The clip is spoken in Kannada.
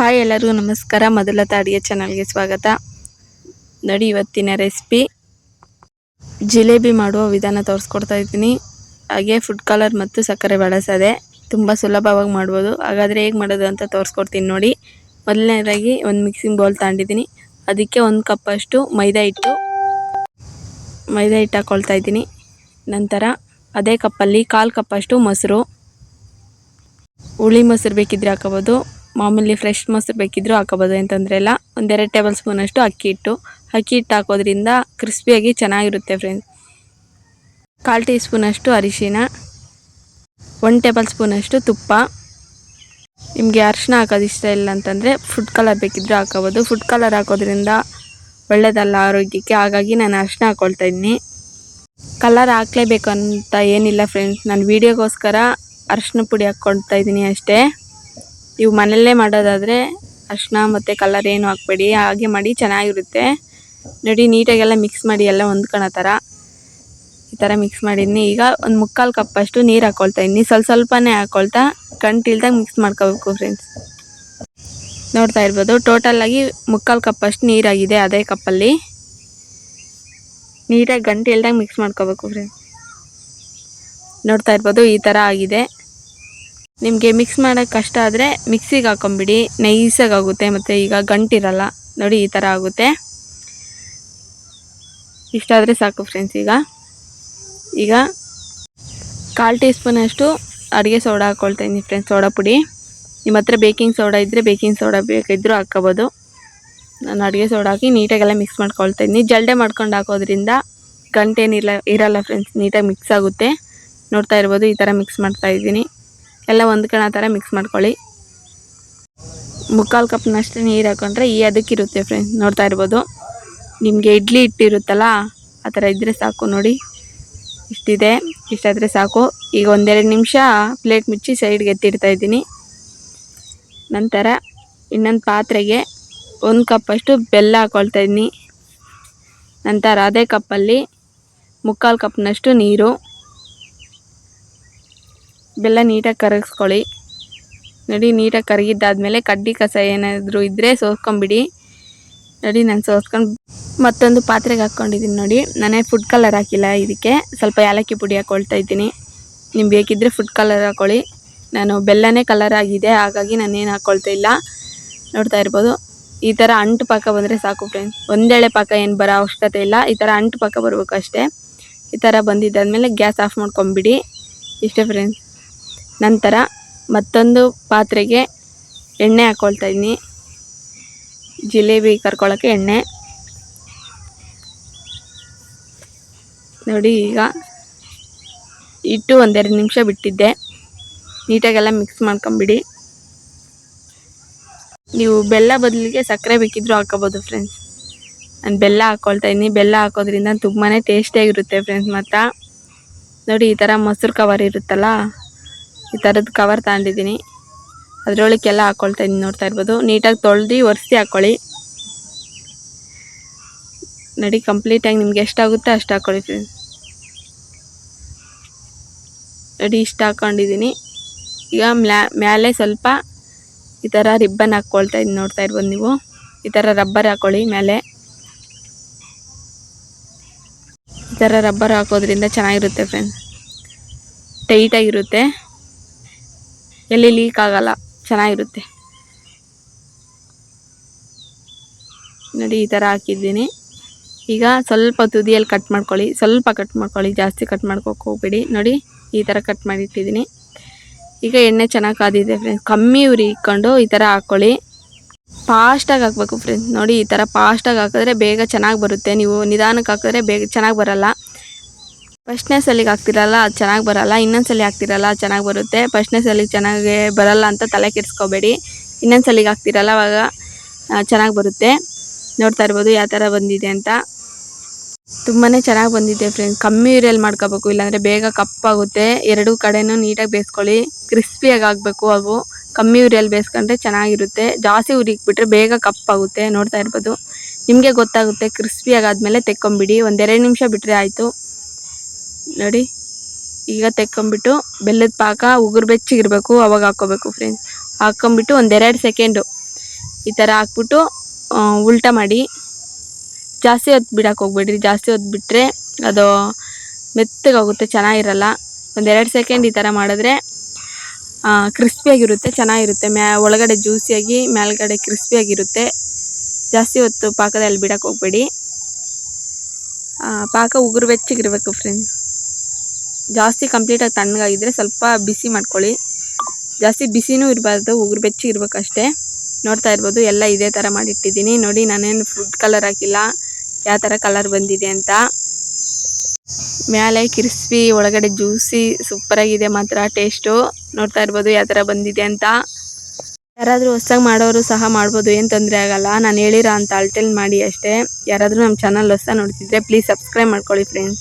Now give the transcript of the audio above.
ಹಾಯ್ ಎಲ್ಲರಿಗೂ ನಮಸ್ಕಾರ. ಮೊದಲ ಅಡುಗೆ ಚಾನಲ್ಗೆ ಸ್ವಾಗತ. ನೋಡಿ ಇವತ್ತಿನ ರೆಸಿಪಿ. ಜಿಲೇಬಿ ಮಾಡುವ ವಿಧಾನ ತೋರಿಸ್ಕೊಡ್ತಾ ಇದ್ದೀನಿ. ಹಾಗೆ ಫುಡ್ ಕಲರ್ ಮತ್ತು ಸಕ್ಕರೆ ಬಳಸದೆ ತುಂಬ ಸುಲಭವಾಗಿ ಮಾಡ್ಬೋದು. ಹಾಗಾದರೆ ಹೇಗೆ ಮಾಡೋದು ಅಂತ ತೋರಿಸ್ಕೊಡ್ತೀನಿ ನೋಡಿ. ಮೊದಲನೇದಾಗಿ ಒಂದು ಮಿಕ್ಸಿಂಗ್ ಬೌಲ್ ತಗೊಂಡಿದ್ದೀನಿ. ಅದಕ್ಕೆ ಒಂದು ಕಪ್ಪಷ್ಟು ಮೈದಾ ಹಿಟ್ಟು. ಮೈದಾ ಹಿಟ್ಟು ಹಾಕ್ಕೊಳ್ತಾ ಇದ್ದೀನಿ. ನಂತರ ಅದೇ ಕಪ್ಪಲ್ಲಿ ಕಾಲು ಕಪ್ಪಷ್ಟು ಮೊಸರು. ಹುಳಿ ಮೊಸರು ಬೇಕಿದ್ರೆ ಹಾಕೋಬೋದು. ಮಾಮೂಲಿ ಫ್ರೆಶ್ ಮೊಸರು ಬೇಕಿದ್ರೂ ಹಾಕೋಬೋದು. ಅಂತಂದ್ರೆ ಎಲ್ಲ ಇಲ್ಲ ಒಂದೆರಡು ಟೇಬಲ್ ಸ್ಪೂನಷ್ಟು ಅಕ್ಕಿ ಹಿಟ್ಟು. ಅಕ್ಕಿ ಹಿಟ್ಟು ಹಾಕೋದ್ರಿಂದ ಕ್ರಿಸ್ಪಿಯಾಗಿ ಚೆನ್ನಾಗಿರುತ್ತೆ ಫ್ರೆಂಡ್ಸ್ ಕಾಲು ಟೀ ಸ್ಪೂನಷ್ಟು ಅರಿಶಿನ. ಒನ್ ಟೇಬಲ್ ಸ್ಪೂನಷ್ಟು ತುಪ್ಪ. ನಿಮಗೆ ಅರಿಶಿನ ಹಾಕೋದು ಇಷ್ಟ ಇಲ್ಲ ಅಂತಂದರೆ ಫುಡ್ ಕಲರ್ ಬೇಕಿದ್ದರೂ ಹಾಕೋಬೋದು. ಫುಡ್ ಕಲರ್ ಹಾಕೋದ್ರಿಂದ ಒಳ್ಳೆಯದಲ್ಲ ಆರೋಗ್ಯಕ್ಕೆ. ಹಾಗಾಗಿ ನಾನು ಅರಿಶಿನ ಹಾಕ್ಕೊಳ್ತಾ ಇದ್ದೀನಿ. ಕಲರ್ ಹಾಕ್ಲೇಬೇಕು ಅಂತ ಏನಿಲ್ಲ ಫ್ರೆಂಡ್ಸ್ ನಾನು ವೀಡಿಯೋಗೋಸ್ಕರ ಅರಿಶಿನ ಪುಡಿ ಹಾಕ್ಕೊಳ್ತಾ ಇದ್ದೀನಿ ಅಷ್ಟೇ. ನೀವು ಮನೆಯಲ್ಲೇ ಮಾಡೋದಾದರೆ ಅರಿಶಿನ ಮತ್ತು ಕಲರ್ ಏನು ಹಾಕ್ಬೇಡಿ, ಹಾಗೆ ಮಾಡಿ ಚೆನ್ನಾಗಿರುತ್ತೆ. ನೋಡಿ ನೀಟಾಗೆಲ್ಲ ಮಿಕ್ಸ್ ಮಾಡಿ ಎಲ್ಲ ಹೊಂದ್ಕೊಳೋ ಥರ ಈ ಥರ ಮಿಕ್ಸ್ ಮಾಡಿದ್ದೀನಿ ಈಗ ಒಂದು ಮುಕ್ಕಾಲು ಕಪ್ಪಷ್ಟು ನೀರು ಹಾಕ್ಕೊಳ್ತಾ ಇದ್ದೀನಿ ಸ್ವಲ್ಪ ಸ್ವಲ್ಪನೇ ಹಾಕ್ಕೊಳ್ತಾ ಕಂಟಿಲ್ದಾಗ ಮಿಕ್ಸ್ ಮಾಡ್ಕೋಬೇಕು ಫ್ರೆಂಡ್ಸ್ ನೋಡ್ತಾ ಇರ್ಬೋದು ಟೋಟಲಾಗಿ ಮುಕ್ಕಾಲು ಕಪ್ಪಷ್ಟು ನೀರಾಗಿದೆ ಅದೇ ಕಪ್ಪಲ್ಲಿ ನೀಟಾಗಿ ಗಂಟೆ ಇಲ್ದಾಗ ಮಿಕ್ಸ್ ಮಾಡ್ಕೋಬೇಕು ಫ್ರೆಂಡ್ಸ್ ನೋಡ್ತಾ ಇರ್ಬೋದು, ಈ ಥರ ಆಗಿದೆ. ನಿಮಗೆ ಮಿಕ್ಸ್ ಮಾಡೋಕ್ಕೆ ಕಷ್ಟ ಆದರೆ ಮಿಕ್ಸಿಗೆ ಹಾಕೊಂಬಿಡಿ ನೈಸಾಗಿ ಆಗುತ್ತೆ. ಮತ್ತು ಈಗ ಗಂಟಿರಲ್ಲ, ನೋಡಿ ಈ ಥರ ಆಗುತ್ತೆ. ಇಷ್ಟಾದರೆ ಸಾಕು ಫ್ರೆಂಡ್ಸ್ ಈಗ. ಈಗ ಕಾಲು ಟೀ ಸ್ಪೂನಷ್ಟು ಅಡುಗೆ ಸೋಡಾ ಹಾಕ್ಕೊಳ್ತಾ ಇದ್ದೀನಿ ಫ್ರೆಂಡ್ಸ್ ಸೋಡಾ ಪುಡಿ. ನಿಮ್ಮ ಹತ್ರ ಬೇಕಿಂಗ್ ಸೋಡಾ ಇದ್ದರೆ ಬೇಕಿಂಗ್ ಸೋಡಾ ಬೇಕಿದ್ದರೂ ಹಾಕ್ಕೋಬೋದು. ನಾನು ಅಡುಗೆ ಸೋಡಾ ಹಾಕಿ ನೀಟಾಗೆಲ್ಲ ಮಿಕ್ಸ್ ಮಾಡ್ಕೊಳ್ತಾ ಇದ್ದೀನಿ. ಜಲ್ಡೆ ಮಾಡ್ಕೊಂಡು ಹಾಕೋದ್ರಿಂದ ಗಂಟೇನಿಲ್ಲ ಇರಲ್ಲ ಫ್ರೆಂಡ್ಸ್ ನೀಟಾಗಿ ಮಿಕ್ಸ್ ಆಗುತ್ತೆ. ನೋಡ್ತಾ ಇರ್ಬೋದು, ಈ ಥರ ಮಿಕ್ಸ್ ಮಾಡ್ತಾ ಇದ್ದೀನಿ. ಎಲ್ಲ ಹೊಂದ್ಕೊಳ್ಳೋ ಥರ ಮಿಕ್ಸ್ ಮಾಡ್ಕೊಳ್ಳಿ. ಮುಕ್ಕಾಲು ಕಪ್ನಷ್ಟು ನೀರು ಹಾಕೊಂಡ್ರೆ ಈ ಅದಕ್ಕಿರುತ್ತೆ ಫ್ರೆಂಡ್ಸ್ ನೋಡ್ತಾ ಇರ್ಬೋದು. ನಿಮಗೆ ಇಡ್ಲಿ ಇಟ್ಟಿರುತ್ತಲ್ಲ ಆ ಥರ ಇದ್ದರೆ ಸಾಕು ನೋಡಿ. ಇಷ್ಟಿದೆ, ಇಷ್ಟಾದರೆ ಸಾಕು. ಈಗ ಒಂದೆರಡು ನಿಮಿಷ ಪ್ಲೇಟ್ ಮುಚ್ಚಿ ಸೈಡ್ಗೆ ಎತ್ತಿಡ್ತಾ ಇದ್ದೀನಿ. ನಂತರ ಇನ್ನೊಂದು ಪಾತ್ರೆಗೆ ಒಂದು ಕಪ್ಪಷ್ಟು ಬೆಲ್ಲ ಹಾಕ್ಕೊಳ್ತಾ ಇದ್ದೀನಿ. ನಂತರ ಅದೇ ಕಪ್ಪಲ್ಲಿ ಮುಕ್ಕಾಲು ಕಪ್ನಷ್ಟು ನೀರು. ಬೆಲ್ಲ ನೀಟಾಗಿ ಕರಗಿಸ್ಕೊಳ್ಳಿ. ನೋಡಿ, ನೀಟಾಗಿ ಕರಗಿದ್ದಾದಮೇಲೆ ಕಡ್ಡಿ ಕಸ ಏನಾದರೂ ಇದ್ದರೆ ಸೋಸ್ಕೊಂಬಿಡಿ ನೋಡಿ, ನಾನು ಸೋಸ್ಕೊಂಡು ಮತ್ತೊಂದು ಪಾತ್ರೆಗೆ ಹಾಕ್ಕೊಂಡಿದ್ದೀನಿ ನೋಡಿ. ನಾನೇ ಫುಡ್ ಕಲರ್ ಹಾಕಿಲ್ಲ ಇದಕ್ಕೆ. ಸ್ವಲ್ಪ ಏಲಕ್ಕಿ ಪುಡಿ ಹಾಕ್ಕೊಳ್ತಾ ಇದ್ದೀನಿ. ನಿಮ್ಗೆ ಬೇಕಿದ್ದರೆ ಫುಡ್ ಕಲರ್ ಹಾಕ್ಕೊಳ್ಳಿ ನಾನು ಬೆಲ್ಲನೇ ಕಲರ್ ಆಗಿದೆ, ಹಾಗಾಗಿ ನಾನೇನು ಹಾಕ್ಕೊಳ್ತಾ ಇಲ್ಲ. ನೋಡ್ತಾ ಇರ್ಬೋದು. ಈ ಥರ ಅಂಟು ಪಾಕ ಬಂದರೆ ಸಾಕು ಫ್ರೆಂಡ್ಸ್ ಒಂದೇಳೆ ಪಾಕ ಏನು ಬರೋ ಅವಶ್ಯಕತೆ ಇಲ್ಲ. ಈ ಥರ ಅಂಟು ಪಾಕ ಬರಬೇಕು ಅಷ್ಟೇ. ಈ ಥರ ಬಂದಿದ್ದಾದಮೇಲೆ ಗ್ಯಾಸ್ ಆಫ್ ಮಾಡ್ಕೊಂಬಿಡಿ. ಇಷ್ಟೇ ಫ್ರೆಂಡ್ಸ್ ನಂತರ ಮತ್ತೊಂದು ಪಾತ್ರೆಗೆ ಎಣ್ಣೆ ಹಾಕ್ಕೊಳ್ತಾ ಇದ್ದೀನಿ. ಜಿಲೇಬಿ ಕರ್ಕೊಳ್ಳೋಕ್ಕೆ ಎಣ್ಣೆ. ನೋಡಿ ಈಗ ಇಟ್ಟು ಒಂದೆರಡು ನಿಮಿಷ ಬಿಟ್ಟಿದ್ದೆ. ನೀಟಾಗೆಲ್ಲ ಮಿಕ್ಸ್ ಮಾಡ್ಕೊಂಬಿಡಿ. ನೀವು ಬೆಲ್ಲ ಬದಲಿಗೆ ಸಕ್ಕರೆ ಬೇಕಿದ್ರೂ ಹಾಕೋಬೋದು ಫ್ರೆಂಡ್ಸ್ ನಾನು ಬೆಲ್ಲ ಹಾಕ್ಕೊಳ್ತಾ ಇದ್ದೀನಿ. ಬೆಲ್ಲ ಹಾಕೋದ್ರಿಂದ ತುಂಬಾ ಟೇಸ್ಟಿಯಾಗಿರುತ್ತೆ ಫ್ರೆಂಡ್ಸ್ ಮಾತ್ರ. ನೋಡಿ ಈ ಥರ ಮೊಸರು ಕವರ್ ಇರುತ್ತಲ್ಲ? ಈ ಥರದ್ದು ಕವರ್ ತಗೊಂಡಿದ್ದೀನಿ ಅದರೊಳಕ್ಕೆಲ್ಲ ಹಾಕ್ಕೊಳ್ತಾ ಇದ್ದೀನಿ ನೋಡ್ತಾ ಇರ್ಬೋದು. ನೀಟಾಗಿ ತೊಳೆದು ಒರೆಸಿ ಹಾಕ್ಕೊಳ್ಳಿ ನಡಿ ಕಂಪ್ಲೀಟಾಗಿ ನಿಮ್ಗೆ ಎಷ್ಟಾಗುತ್ತೆ ಅಷ್ಟು ಫ್ರೆಂಡ್ಸ್ ನಡಿ, ಇಷ್ಟು ಹಾಕ್ಕೊಂಡಿದ್ದೀನಿ ಈಗ ಮ್ಯಾ ಮೇಲೆ ಸ್ವಲ್ಪ ಈ ಥರ ರಿಬ್ಬನ್ ಹಾಕ್ಕೊಳ್ತಾ ಇದ್ದೀನಿ ನೋಡ್ತಾ ಇರ್ಬೋದು ನೀವು. ಈ ಥರ ರಬ್ಬರ್ ಹಾಕ್ಕೊಳ್ಳಿ ಮೇಲೆ ಈ ಥರ ರಬ್ಬರ್ ಹಾಕೋದ್ರಿಂದ ಚೆನ್ನಾಗಿರುತ್ತೆ ಫ್ರೆಂಡ್ಸ್ ಟೈಟಾಗಿರುತ್ತೆ ಎಲ್ಲಿ ಲೀಕ್ ಆಗಲ್ಲ, ಚೆನ್ನಾಗಿರುತ್ತೆ. ನೋಡಿ, ಈ ಥರ ಹಾಕಿದ್ದೀನಿ. ಈಗ ಸ್ವಲ್ಪ ತುದಿಯಲ್ಲಿ ಕಟ್ ಮಾಡ್ಕೊಳ್ಳಿ, ಸ್ವಲ್ಪ ಕಟ್ ಮಾಡ್ಕೊಳ್ಳಿ, ಜಾಸ್ತಿ ಕಟ್ ಮಾಡ್ಕೋಕೆ ಹೋಗ್ಬೇಡಿ. ನೋಡಿ, ಈ ಥರ ಕಟ್ ಮಾಡಿಟ್ಟಿದ್ದೀನಿ. ಈಗ ಎಣ್ಣೆ ಚೆನ್ನಾಗಿ ಕಾದಿದೆ ಫ್ರೆಂಡ್ಸ್ ಕಮ್ಮಿ ಉರಿ ಇಕ್ಕೊಂಡು ಈ ಥರ ಹಾಕ್ಕೊಳ್ಳಿ ಫಾಸ್ಟಾಗಿ ಹಾಕ್ಬೇಕು ಫ್ರೆಂಡ್ಸ್ ನೋಡಿ, ಈ ಥರ ಫಾಸ್ಟಾಗಿ ಹಾಕಿದ್ರೆ ಬೇಗ ಚೆನ್ನಾಗಿ ಬರುತ್ತೆ. ನೀವು ನಿಧಾನಕ್ಕೆ ಹಾಕಿದ್ರೆ ಬೇಗ ಚೆನ್ನಾಗಿ ಬರಲ್ಲ. ಫಸ್ಟ್ನೇ ಸಲಿಗೆ ಹಾಕ್ತಿರಲ್ಲ, ಅದು ಚೆನ್ನಾಗಿ ಬರಲ್ಲ. ಇನ್ನೊಂದು ಸಲ ಹಾಕ್ತಿರಲ್ಲ ಚೆನ್ನಾಗಿ ಬರುತ್ತೆ. ಫಸ್ಟ್ನೇ ಸಲಿಗೆ ಚೆನ್ನಾಗಿ ಬರಲ್ಲ ಅಂತ ತಲೆ ಕೆಡಿಸ್ಕೋಬೇಡಿ. ಇನ್ನೊಂದು ಸಲಿಗೆ ಹಾಕ್ತಿರಲ್ಲ, ಅವಾಗ ಚೆನ್ನಾಗಿ ಬರುತ್ತೆ. ನೋಡ್ತಾ ಇರ್ಬೋದು ಯಾವ ಥರ ಬಂದಿದೆ ಅಂತ. ತುಂಬಾ ಚೆನ್ನಾಗಿ ಬಂದಿದೆ ಫ್ರೆಂಡ್ಸ್ ಕಮ್ಮಿ ಯೂರಿಯಲ್ಲಿ ಮಾಡ್ಕೋಬೇಕು, ಇಲ್ಲಾಂದರೆ ಬೇಗ ಕಪ್ಪಾಗುತ್ತೆ. ಎರಡೂ ಕಡೆನೂ ನೀಟಾಗಿ ಬೇಯಿಸ್ಕೊಳ್ಳಿ. ಕ್ರಿಸ್ಪಿಯಾಗಿ ಆಗಬೇಕು ಅವು. ಕಮ್ಮಿ ಉರಿಯಲ್ಲಿ ಬೇಯಿಸ್ಕೊಂಡ್ರೆ ಚೆನ್ನಾಗಿರುತ್ತೆ. ಜಾಸ್ತಿ ಉರಿಕ್ಬಿಟ್ರೆ ಬೇಗ ಕಪ್ಪಾಗುತ್ತೆ. ನೋಡ್ತಾ ಇರ್ಬೋದು. ನಿಮಗೆ ಗೊತ್ತಾಗುತ್ತೆ, ಕ್ರಿಸ್ಪಿಯಾಗಿ ಆದಮೇಲೆ ತೆಕ್ಕೊಂಬಿಡಿ. ಒಂದೆರಡು ನಿಮಿಷ ಬಿಟ್ಟರೆ ಆಯಿತು. ನೋಡಿ. ಈಗ ತೆಕ್ಕೊಂಬಿಟ್ಟು ಬೆಲ್ಲದ ಪಾಕ ಉಗುರು ಬೆಚ್ಚಿಗಿರಬೇಕು, ಅವಾಗ ಹಾಕ್ಕೋಬೇಕು ಫ್ರೆಂಡ್ಸ್ ಹಾಕ್ಕೊಂಬಿಟ್ಟು ಒಂದೆರಡು ಸೆಕೆಂಡು ಈ ಥರ ಹಾಕ್ಬಿಟ್ಟು ಉಲ್ಟ ಮಾಡಿ. ಜಾಸ್ತಿ ಹೊತ್ತು ಬಿಡಕ್ಕೆ ಹೋಗ್ಬೇಡ್ರಿ, ಜಾಸ್ತಿ ಹೊತ್ತು ಬಿಟ್ಟರೆ ಅದು ಮೆತ್ತಗಾಗುತ್ತೆ, ಚೆನ್ನಾಗಿರಲ್ಲ. ಒಂದೆರಡು ಸೆಕೆಂಡ್ ಈ ಥರ ಮಾಡಿದ್ರೆ ಕ್ರಿಸ್ಪಿಯಾಗಿರುತ್ತೆ ಚೆನ್ನಾಗಿರುತ್ತೆ. ಮ್ಯಾ, ಒಳಗಡೆ ಜ್ಯೂಸಿಯಾಗಿ ಮೇಲ್ಗಡೆ ಕ್ರಿಸ್ಪಿಯಾಗಿರುತ್ತೆ ಜಾಸ್ತಿ ಹೊತ್ತು ಪಾಕದಲ್ಲಿ ಬಿಡಕ್ಕೆ ಹೋಗ್ಬೇಡಿ. ಪಾಕ ಉಗುರು ಬೆಚ್ಚಗಿರ್ಬೇಕು ಫ್ರೆಂಡ್ಸ್ ಜಾಸ್ತಿ ಕಂಪ್ಲೀಟಾಗಿ ತಣ್ಣಗಾಗಿದ್ರೆ ಸ್ವಲ್ಪ ಬಿಸಿ ಮಾಡ್ಕೊಳ್ಳಿ. ಜಾಸ್ತಿ ಬಿಸಿನೂ ಇರಬಾರ್ದು, ಉಗುರು ಬೆಚ್ಚಿ ಅಷ್ಟೇ ನೋಡ್ತಾ ಇರ್ಬೋದು, ಎಲ್ಲ ಇದೇ ಥರ ಮಾಡಿಟ್ಟಿದ್ದೀನಿ. ನೋಡಿ, ನಾನೇನು ಫುಡ್ ಕಲರ್ ಹಾಕಿಲ್ಲ. ಯಾವ ಥರ ಕಲರ್ ಬಂದಿದೆ ಅಂತ. ಮೇಲೆ ಕ್ರಿಸ್ಪಿ ಒಳಗಡೆ ಜ್ಯೂಸಿ ಸೂಪರಾಗಿದೆ ಮಾತ್ರ ಟೇಸ್ಟು ನೋಡ್ತಾ ಇರ್ಬೋದು ಯಾವ ಥರ ಬಂದಿದೆ ಅಂತ. ಯಾರಾದರೂ ಹೊಸ್ದಾಗಿ ಮಾಡೋರು ಸಹ ಮಾಡ್ಬೋದು, ಏನು ತೊಂದರೆ ಆಗಲ್ಲ. ನಾನು ಹೇಳಿರೋ ಅಂತ ಅಳ್ತೆಲ್ ಮಾಡಿ ಅಷ್ಟೇ. ಯಾರಾದರೂ ನಮ್ಮ ಚಾನಲ್ ಹೊಸ ನೋಡ್ತಿದ್ರೆ ಪ್ಲೀಸ್ ಸಬ್ಸ್ಕ್ರೈಬ್ ಮಾಡ್ಕೊಳ್ಳಿ ಫ್ರೆಂಡ್ಸ್